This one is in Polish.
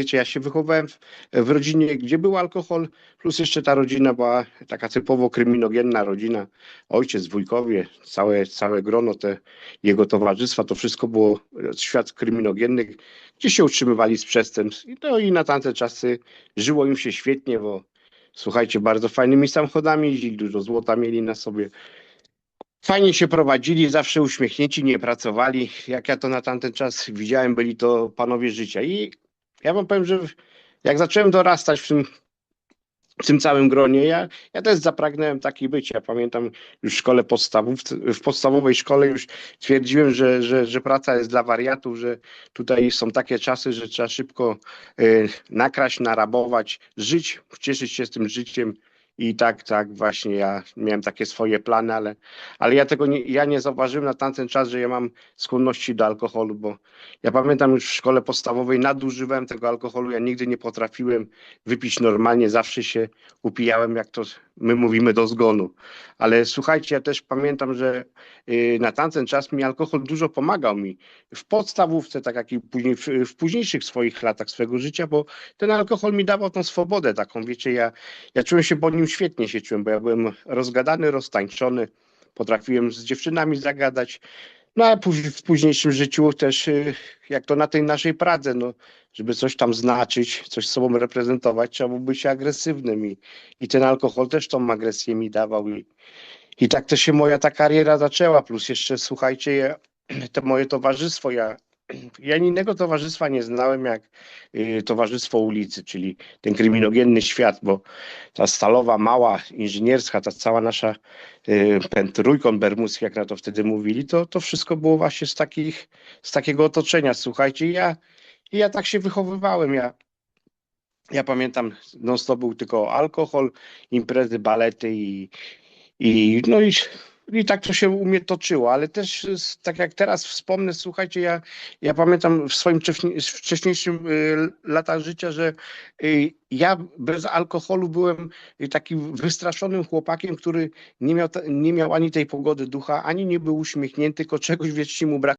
Wiecie, ja się wychowałem w, w rodzinie, gdzie był alkohol, plus jeszcze ta rodzina była taka typowo kryminogenna rodzina. Ojciec, wujkowie, całe, całe grono, te jego towarzystwa, to wszystko było e, świat kryminogenny, gdzie się utrzymywali z przestępstw. I to i na tamte czasy żyło im się świetnie, bo słuchajcie, bardzo fajnymi samochodami jeździli, dużo złota mieli na sobie. Fajnie się prowadzili, zawsze uśmiechnięci, nie pracowali. Jak ja to na tamten czas widziałem, byli to panowie życia. I ja wam powiem, że jak zacząłem dorastać w tym, w tym całym gronie, ja, ja też zapragnąłem taki być. Ja pamiętam już w szkole podstawów, w podstawowej szkole już twierdziłem, że, że, że praca jest dla wariatów, że tutaj są takie czasy, że trzeba szybko y, nakraść, narabować, żyć, cieszyć się z tym życiem. I tak, tak, właśnie ja miałem takie swoje plany, ale, ale ja tego nie, ja nie zauważyłem na tamten czas, że ja mam skłonności do alkoholu, bo ja pamiętam już w szkole podstawowej nadużywałem tego alkoholu. Ja nigdy nie potrafiłem wypić normalnie, zawsze się upijałem, jak to my mówimy, do zgonu. Ale słuchajcie, ja też pamiętam, że y, na tamten czas mi alkohol dużo pomagał mi w podstawówce, tak jak i później w, w późniejszych swoich latach swojego życia, bo ten alkohol mi dawał tą swobodę taką, wiecie, ja, ja czułem się po nim świetnie się czułem, bo ja byłem rozgadany, roztańczony, potrafiłem z dziewczynami zagadać. No a w późniejszym życiu też, y, jak to na tej naszej Pradze, no, żeby coś tam znaczyć, coś sobą reprezentować, trzeba było być agresywnym i, i ten alkohol też tą agresję mi dawał i, i tak też się moja ta kariera zaczęła, plus jeszcze słuchajcie, ja, to moje towarzystwo, ja, ja innego towarzystwa nie znałem jak y, towarzystwo ulicy, czyli ten kryminogenny świat, bo ta stalowa, mała, inżynierska, ta cała nasza y, ten trójkąt bermudzki, jak na to wtedy mówili, to, to wszystko było właśnie z, takich, z takiego otoczenia. Słuchajcie, ja, ja tak się wychowywałem. Ja, ja pamiętam, non stop był tylko alkohol, imprezy, balety i, i no i, i tak to się u mnie toczyło, ale też tak jak teraz wspomnę, słuchajcie, ja, ja pamiętam w swoim wcześniej, wcześniejszym y, latach życia, że y, ja bez alkoholu byłem y, takim wystraszonym chłopakiem, który nie miał, nie miał ani tej pogody ducha, ani nie był uśmiechnięty, tylko czegoś wiecie mu brak